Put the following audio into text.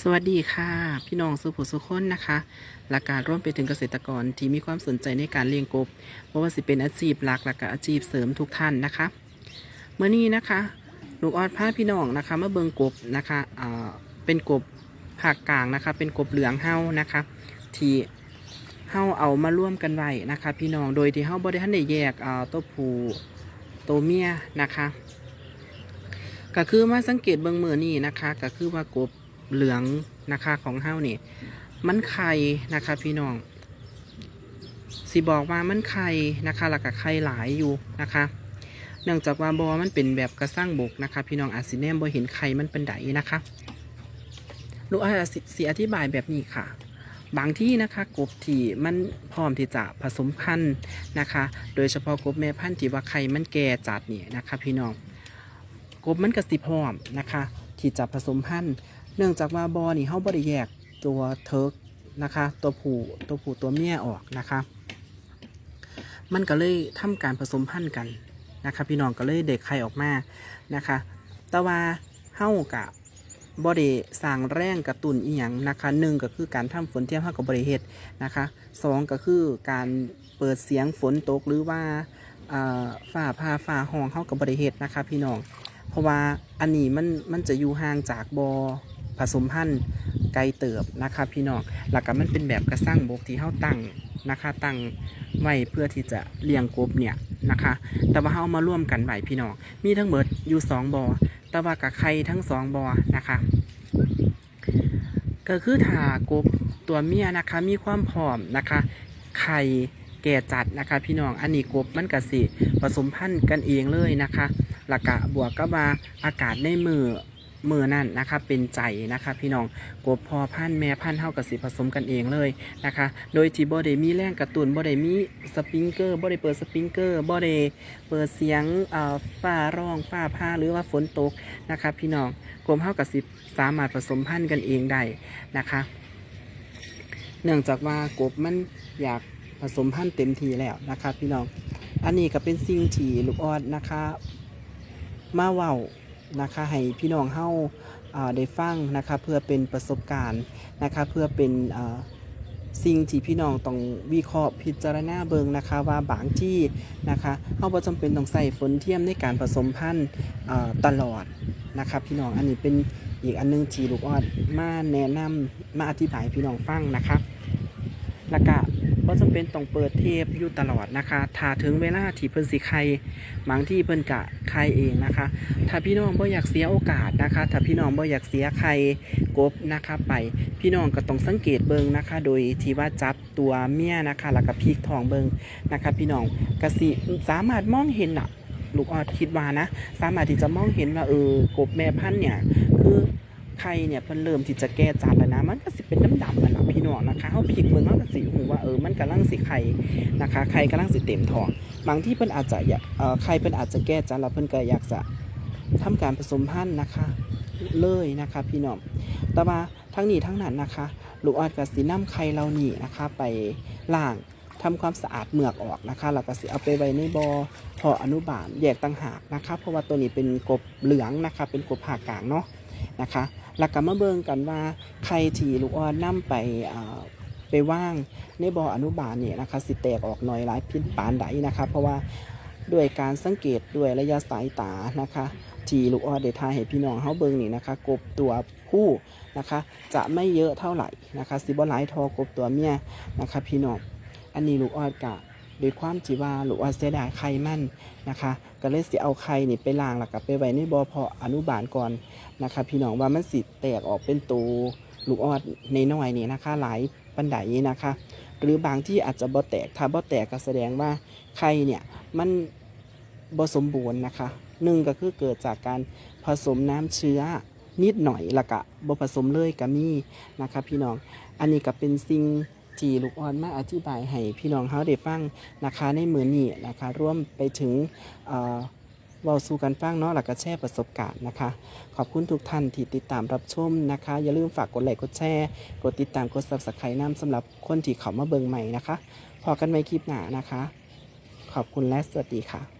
สวัสดีค่ะ พี่น้องสุผู้สุคนนะคะหลักการร่วมไปถึงเกษตรกรที่มีความสนใจในการเลี้ยงกบเพราะว่าสิเป็นอาชีพหลักและก็อาชีพเสริมทุกท่านนะคะเมื่อนี้นะคะลูกออดพาพี่น้องนะคะมาเบิงกบนะคะเอ่อเป็นกบภาคกลางนะคะ เป็นกบเหลืองเฮานะคะที่เฮาเอามาร่วมกันไว้นะคะ พี่น้องโดยที่เฮาบ่ได้ทันได้แยกเอ่อตัวผู้ตัวเมียนะคะก็คือมาสังเกตเบิ่งมือนี่นะคะ ก็คือว่ากบ เหลืองนะคะของเฮานี่ มันไข่นะคะพี่น้องสิบอกว่ามันไข่นะคะแล้วก็ไข่หลายอยู่นะคะเนื่องจากว่าบอมันเป็นแบบกระสร้างบกนะคะ พี่น้องอาจสิแนมบ่เห็นไข่มันเป็นไดนะคะลูกอาจสิสิอธิบายแบบนี้ค่ะ บางที่นะคะกบที่มันพร้อมที่จะผสมพันธุ์นะคะ โดยเฉพาะกบแม่พันธุ์ที่ว่าไข่มันแก่จัดเนี่ยนะคะ พี่น้องกบมันกระสิพร้อมนะคะ ที่จะผสมพันธุ์ เนื่องจากว่าบอนี่เขาบริแยกตัวเทิร์กนะคะ ตัวผู้ตัวผู้ตัวเมียออกนะคะ มันก็เลยทำการผสมพันธุ์กันนะคะ พี่น้องก็เลยเด็กไข่ออกมานะคะแต่ว่าเฮากะบบริสร้างแรงกระตุนอีหยังนะคะหนึ่งก็คือการทำฝนเทียมเฮากับบริเฮ็ดนะคะสองก็คือการเปิดเสียงฝนตกหรือว่าฝ่าพาฝ่าห้องเฮากับบริเฮ็ดนะคะ พี่น้อง เพราะว่าอันนี้มันมันจะอยู่ห่างจากบอ ผสมพันธุ์ไกลเติบนะคะพี่น้องหลักก็มันเป็นแบบกระสร้างบกที่เฮาตั้งนะคะตั้งไว้เพื่อที่จะเลี้ยงกบเนี่ยนะคะ แต่ว่าเฮาเอามาร่วมกันไว้พี่น้องมีทั้งหมดอยู่สองบอแต่ว่ากับไข่ทั้งสองบอนะคะ ก็คือถากบตัวเมียนะคะมีความพร้อมนะคะไข่แก่จัดนะคะพี่น้องอันนี้กบมันกะสิผสมพันธุ์กันเองเลยนะคะหลักกะบวกกับว่าอากาศในมือ มือนั่นนะคะเป็นใจนะคะพี่น้องกบพอพันแม่พันเท่ากับสิผสมกันเองเลยนะคะ โดยที่บ่ได้มีแรงกระตุนบ่ได้มีสปริงเกอร์บ่ได้เปิดสปริงเกอร์บ่ได้เปิดเสียงเอ่อฟ้าร้องฟ้าผ่าหรือว่าฝนตกนะคะพี่น้องกบเท่ากับสิสามารถผสมพันธุ์กันเองได้นะคะ เนื่องจากว่ากบมันอยากผสมพันธุ์เต็มทีแล้วนะคะพี่น้อง อันนี้ก็เป็นสิ่งที่ลูกออดนะคะ มาเว้า นะคะให้พี่น้องเฮาอ่าได้ฟังนะคะเพื่อเป็นประสบการณ์นะคะเพื่อเป็นสิ่งที่พี่น้องต้องวิเคราะห์พิจารณาเบิงนะคะว่าบางที่นะคะเฮาบ่จำเป็นต้องใส่ฝนเทียมในการผสมพันธุ์ตลอดนะคะพี่น้องอันนี้เป็นอีกอันหนึงที่ลูกออดมาแนะนำมาอธิบายพี่น้องฟังนะคะแล้วก็ บ่จำเป็นต้องเปิดเทปอยู่ตลอดนะคะถ้าถึงเวลาที่เพิ่นสิไข่บางที่เพิ่นกะไข่เองนะคะ ถ้าพี่น้องบ่อยากเสียโอกาสนะคะ ถ้าพี่น้องบ่อยากเสียใครกบนะคะไป พี่น้องก็ต้องสังเกตเบิงนะคะ โดยที่ว่าจับตัวเมียนะคะแล้วก็พลิกทองเบิงนะคะ พี่น้องกสิสามารถมองเห็นอะลูกออดคิดว่านะ สามารถที่จะมองเห็นว่าเออกบแม่พันธุ์เนี่ยคือ ไข่เนี่ยเพิ่นเริ่มที่จะแก่จัดแล้วนะ มันก็สิเป็นดำๆนั่นล่ะพี่น้องนะคะเฮาพิกเบิ่งมันก็สิหูว่าเออมันกำลังสิไข่นะคะไข่กำลังสิเต็มท้องบางที่เพิ่นอาจจะอยากเอ่อไข่เพิ่นอาจจะแก่จัดแล้วเพิ่นก็อยากจะทำการผสมพันธุ์นะคะ เลยนะคะพี่น้องแต่ว่าทั้งนี้ทั้งนั้นนะคะ ลูกออดกับสีน้ำไข่เรานี่นะคะ ไปล้างทำความสะอาดเหมือกออกนะคะแล้วก็สิเอาไปไว้ในบอ่อพออนุบาลแยกต่างหากนะคะ เพราะว่าตัวนี้เป็นกบเหลืองนะคะ เป็นกบผ่ากลางเนาะ นะคะ แล้วก็มาเบิ่งกันว่าไข่ที่ลูกออดนํไปไปว่างในบ่ออนุบาลเนี่ยนะคะสิแตกออกหน่อยหลายพินปานใดนะคะ เพราะว่าด้วยการสังเกตด้วยระยะสายตานะคะที่ลูกออดได้ทายให้พี่น้องเฮาเบิ่งนี่นะคะ กบตัวผู้นะคะ จะไม่เยอะเท่าไหร่นะคะสิบ่หลายทอกบตัวเมียนะคะ พี่น้องอันนี้ลูกออดกะ ด้วยความที่ว่าลูกออดเสียดายไข่มันนะคะก็เลยสิเอาไข่นี่ไปล้างแล้วก็ไปไว้ในบ่อเพาะอนุบาลก่อนนะคะ พี่น้องว่ามันสิแตกออกเป็นตัวลูกออดในน้อยนี่นะคะ หลายปันไดนะคะ หรือบางที่อาจจะบ่แตกถ้าบ่แตกก็แสดงว่าไข่เนี่ยมันบ่สมบูรณ์นะคะหนึ่งก็คือเกิดจากการผสมน้ำเชื้อนิดหน่อยล้วก็บ่ผสมเลยก็มีนะคะ พี่น้อง อันนี้ก็เป็นสิ่ง ทีลูกอ่อนมาอธิบายให้พี่น้องเฮาได้ฟังนะคะในมือนี้นะคะร่วมไปถึงเอ่อเว้าสู่กันฟังเนาะแล้วก็แชร์ประสบการณ์นะคะ ขอบคุณทุกท่านที่ติดตามรับชมนะคะ อย่าลืมฝากกดไลค์กดแชร์กดติดตามกด subscribe น้ำสำหรับคนที่เขามาเบิ่งใหม่นะคะพอกันใหม่คลิปหน้านะคะ ขอบคุณและสวัสดีค่ะ